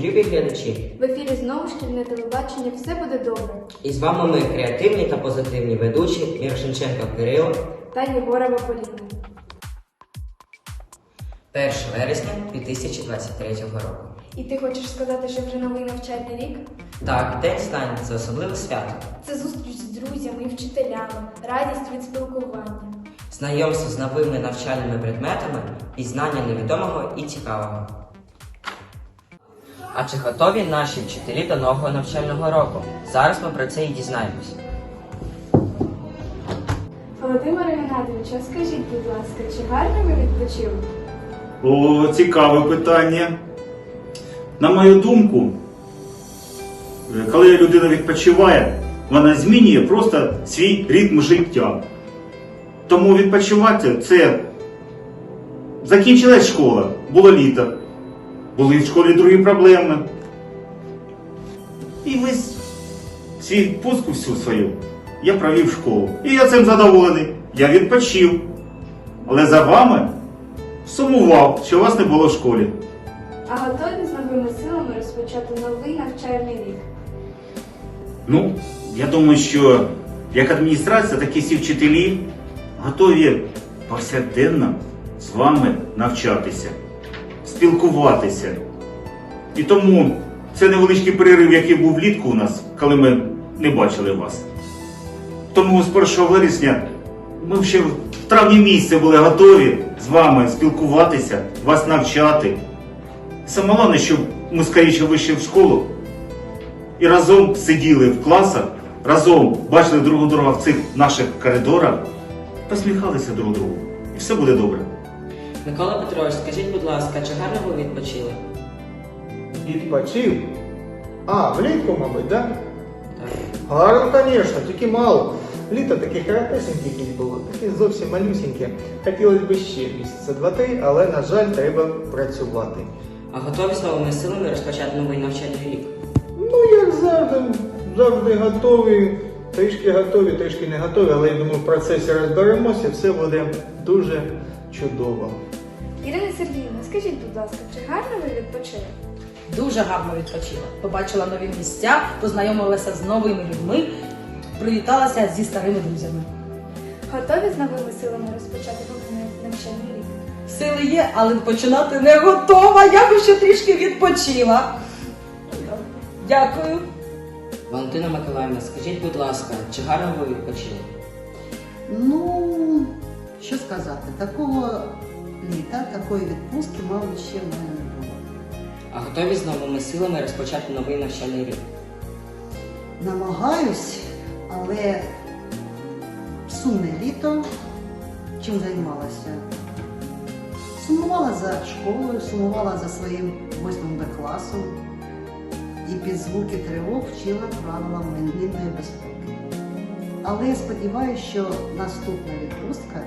Любі глядачі! В ефірі знову шкільне телебачення Все буде добре І з вами ми, креативні та позитивні ведучі Мірошенченко Кирило. та Єгорова Поліна. 1 вересня 2023 року. І ти хочеш сказати, що вже новий навчальний рік? Так, день знань це особливе свято. Це зустріч з друзями і вчителями, радість від спілкування. Знайомство з новими навчальними предметами, пізнання невідомого і цікавого. А чи готові наші вчителі до нового навчального року? Зараз ми про це і дізнаємось. Володимире Геннадійовичу, а скажіть, будь ласка, чи гарно ви відпочили? О, цікаве питання. На мою думку, коли людина відпочиває, вона змінює просто свій ритм життя. Тому відпочивати це закінчилась школа, було літо, були в школі другі проблеми. І весь свій відпустку всю свою я провів в школу. І я цим задоволений. Я відпочив. Але за вами сумував, що вас не було в школі. А готові з новими силами розпочати новий навчальний рік? Ну, я думаю, що як адміністрація, так і всі вчителі готові повсякденно з вами навчатися, спілкуватися. І тому це невеличкий перерив, який був влітку у нас, коли ми не бачили вас. Тому з 1 вересня ми ще в травні місяці були готові з вами спілкуватися, вас навчати. Саме головне, щоб ми скоріше вийшли в школу і разом сиділи в класах, разом бачили друг друга в цих наших коридорах, посміхалися друг другу. І все буде добре. Микола Петрович, скажіть, будь ласка, чи гарно ви відпочили? Відпочив? А, влітку, мабуть, да? Так. Гарно, звісно, тільки мало. Літо таке коротесеньке було, таке зовсім малюсіньке. Хотілося б ще місяця два-три, але, на жаль, треба працювати. А готові з новими силами розпочати новий навчальний рік? Ну, як завжди, завжди готові, трішки готові, трішки не готові, але я думаю, в процесі розберемося, все буде дуже чудово. Сергіївна, скажіть, будь ласка, чи гарно ви відпочили? Дуже гарно відпочила. Побачила нові місця, познайомилася з новими людьми, привіталася зі старими друзями. Готові з новими силами розпочати новий навчальний рік? Сили є, але починати не готова. Я би ще трішки відпочила. Дякую. Валентина Миколаївна, скажіть, будь ласка, чи гарно ви відпочили? Ну, що сказати, такого літа, такої відпустки, мабуть, ще в мене не було. А готові з новими силами розпочати новий навчальний рік? Намагаюсь, але сумне літо. Чим займалася? Сумувала за школою, сумувала за своїм 8 Б класом і під звуки тривог вчила правилам мінної безпеки. Але я сподіваюся, що наступна відпустка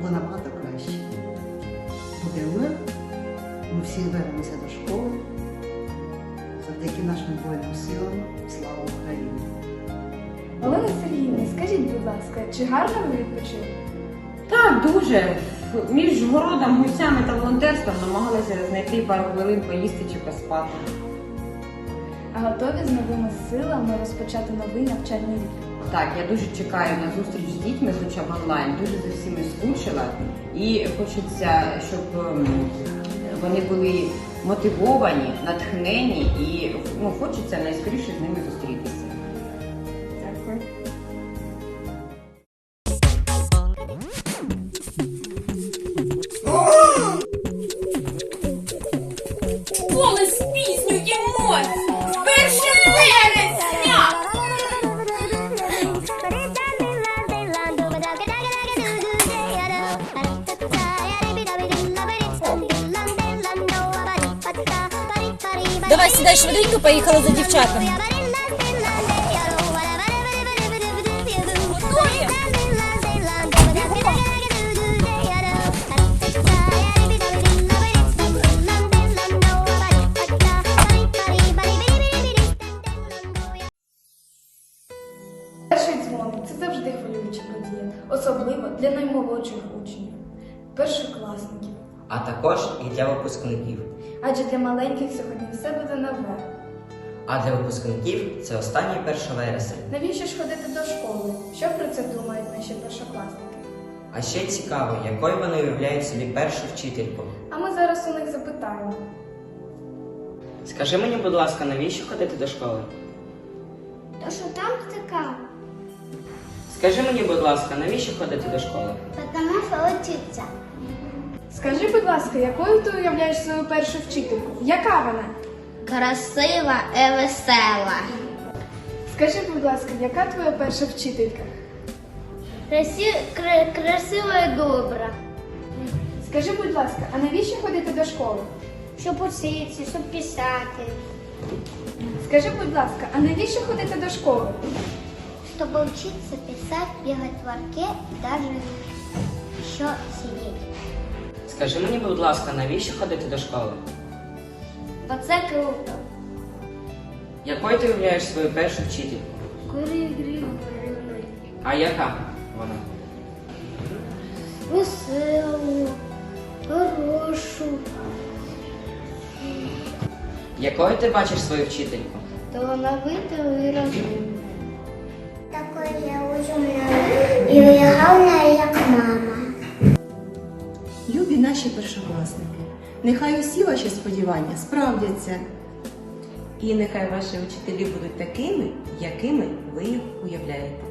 буде набагато краще. Ми всі вернемося до школи. Завдяки нашим Збройним силам. Слава Україні! Олена Сергіївна, скажіть, будь ласка, чи гарно ви відпочили? Так, дуже. Між городом, гусями та волонтерством намагалися знайти пару хвилин поїсти чи поспати. А готові з новими силами розпочати новий навчальний рік? Так, я дуже чекаю на зустріч з дітьми, хоча б онлайн. Дуже за всіми скучила. І хочеться, щоб ем, вони були мотивовані, натхнені і ну, хочеться найскоріше з ними зустрітися. Давай сідай швиденько, поїхали за дівчатами. Перший дзвоник це завжди хвилююча подія, особливо для наймолодших учнів, першокласників. А також і для випускників. Адже для маленьких сьогодні все буде нове. А для випускників це останній 1 вересень. Навіщо ж ходити до школи? Що про це думають наші першокласники? А ще цікаво, якою вони уявляють собі першу вчительку. А ми зараз у них запитаємо. Скажи мені, будь ласка, навіщо ходити до школи? То що там така? Скажи мені, будь ласка, навіщо ходити до школи? Потому що учиться. Скажи, будь ласка, якою ти уявляєш свою першу вчительку? Яка вона? Красива і весела. Скажи, будь ласка, яка твоя перша вчителька? Красі... кра- красива і добра. Скажи, будь ласка, а навіщо ходити до школи? Щоб учитися, щоб писати. Скажи, будь ласка, а навіщо ходити до школи? Щоб учиться писати, бігати в арке і навіть ще сидіти. Скажи мені, будь ласка, навіщо ходити до школи? Бо це круто. Якою ти уявляєш свою першу вчительку? Курі А яка вона? Веселу, хорошу, Якою ти бачиш свою вчительку? талановиту і розумну. Такою я розумна і гарна, як. Любі наші першокласники, нехай усі ваші сподівання справдяться. І нехай ваші вчителі будуть такими, якими ви їх уявляєте.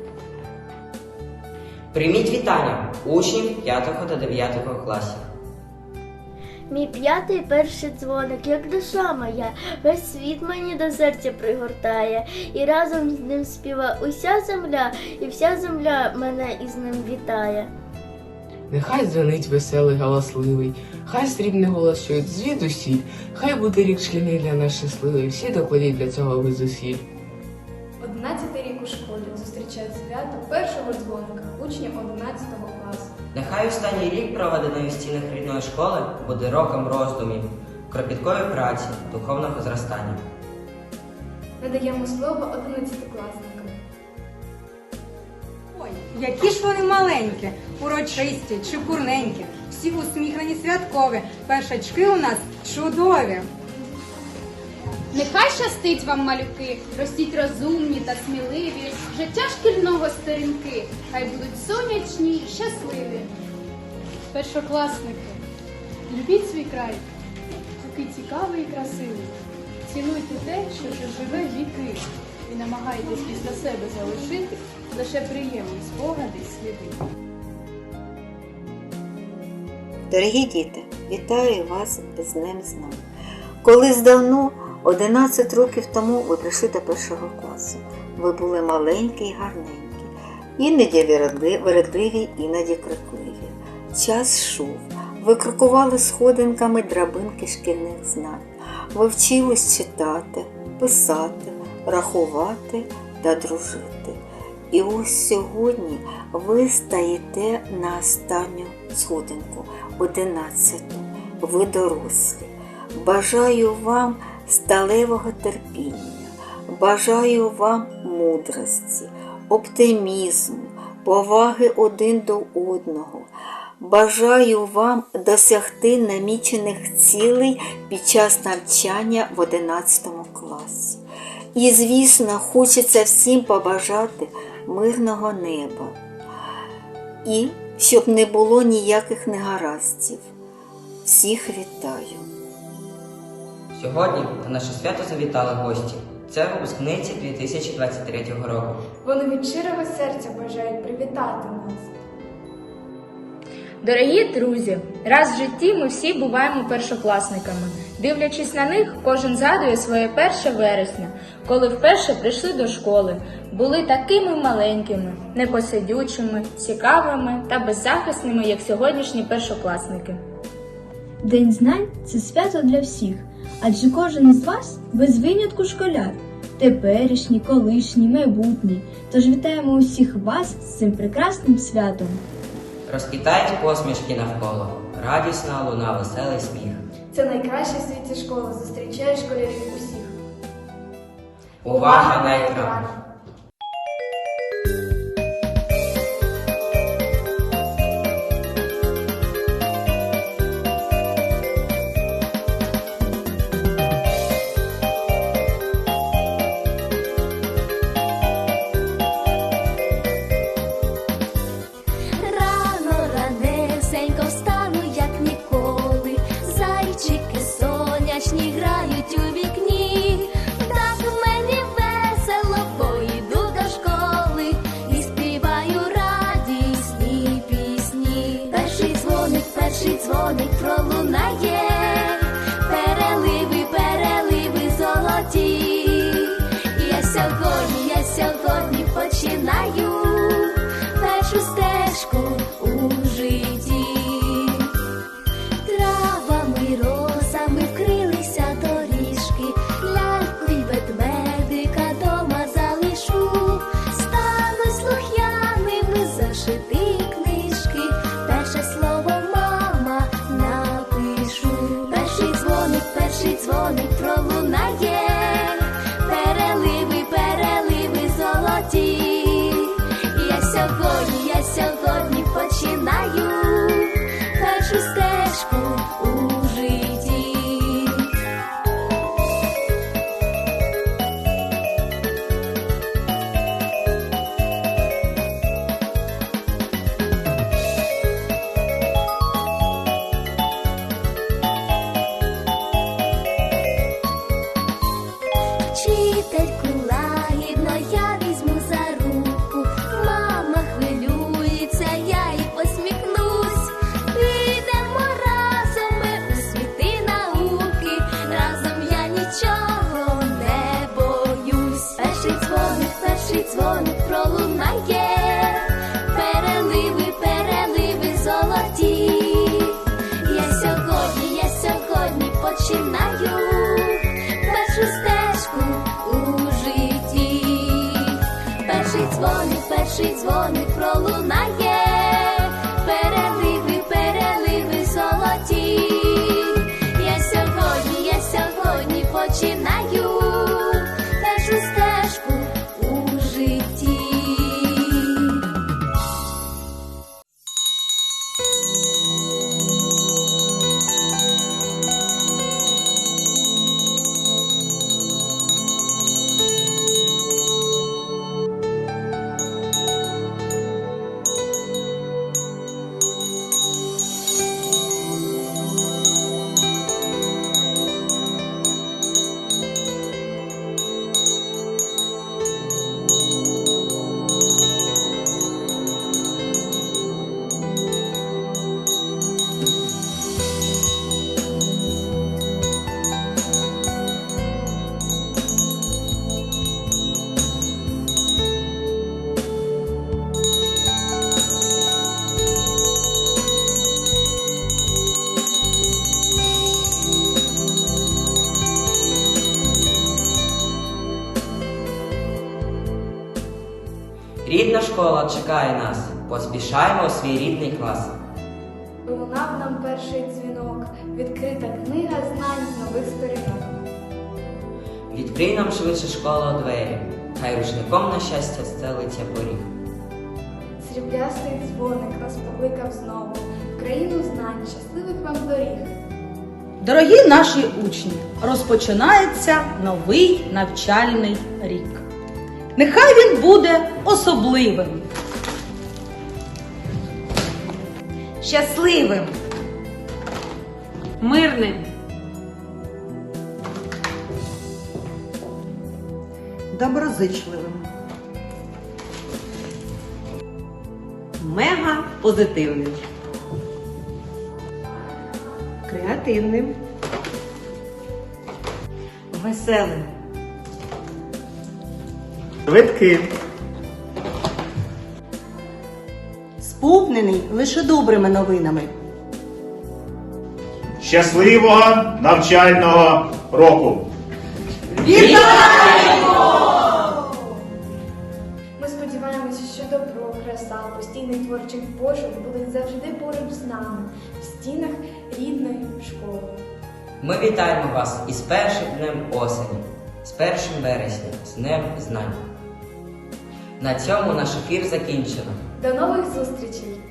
Прийміть вітання учнів 5 та 9 класів. Мій п'ятий перший дзвоник, як душа моя, весь світ мені до серця пригортає, і разом з ним співа уся земля, і вся земля мене із ним вітає. Нехай дзвонить веселий, галасливий, хай срібний голос чують звідусіль, хай буде рік шкільний для нас щасливий, всі докладіть для цього ви зусиль. Одинадцятий рік у школі зустрічають свято першого дзвоника учнів 11 класу. Нехай останній рік, проведений у стінах рідної школи, буде роком роздумів, кропіткої праці, духовного зростання. Надаємо слово одинадцятикласникам. Ой, які ж вони маленькі, урочисті, чепурненькі, всі усміхнені святкові. Першачки у нас чудові. Нехай щастить вам, малюки, ростіть розумні та сміливі, життя шкільного сторінки, хай будуть сонячні щасливі. Першокласники, любіть свій край, такий цікавий і красивий. Цінуйте те, що вже живе віки, і намагайтесь після себе залишити лише приємні спогади й сліди. Дорогі діти, вітаю вас з Днем Знань. Колись давно, 11 років тому, ви прийшли до першого класу. Ви були маленькі й гарненькі, іноді вередливі, іноді крикливі. Час йшов. Ви крокували сходинками драбинки шкільних знань. Ви вчились читати, писати, рахувати та дружити. І ось сьогодні ви стаєте на останню сходинку, одинадцяту. Ви дорослі. Бажаю вам сталевого терпіння, бажаю вам мудрості, оптимізму, поваги один до одного. Бажаю вам досягти намічених цілей під час навчання в 11 класі. І, звісно, хочеться всім побажати мирного неба. І щоб не було ніяких негараздів. Всіх вітаю. Сьогодні на наше свято завітали гості. Це випускниці 2023 року. Вони від щирого серця бажають привітати нас. Дорогі друзі, раз в житті ми всі буваємо першокласниками. Дивлячись на них, кожен згадує своє перше вересня, коли вперше прийшли до школи, були такими маленькими, непосидючими, цікавими та беззахисними, як сьогоднішні першокласники. День знань це свято для всіх, адже кожен з вас без винятку школяр, теперішній, колишній, майбутній. Тож вітаємо усіх вас з цим прекрасним святом. Розквітають посмішки навколо, радісна луна, веселий сміх. Це найкраща в світі школа зустрічає школярів усіх. Увага на екран! Школа чекає нас. Поспішаємо у свій рідний клас. Лунав нам перший дзвінок, відкрита книга знань нових сторінок. Відкрий нам швидше школа двері, хай рушником на щастя стелиться поріг. Сріблястий дзвоник нас покликав знову в країну знань, щасливих вам доріг. Дорогі наші учні, розпочинається новий навчальний рік. Нехай він буде особливим. Щасливим! Мирним! Доброзичливим. Мега позитивним. Креативним. Веселим! Швидким. Сповнений лише добрими новинами. Щасливого навчального року! Вітаємо! Ми сподіваємося, що добро, краса, постійний творчий пошук будуть завжди поруч з нами в стінах рідної школи. Ми вітаємо вас із першим днем осені, з першим вересня, з Днем знань. На цьому наш ефір закінчено. До нових зустрічей!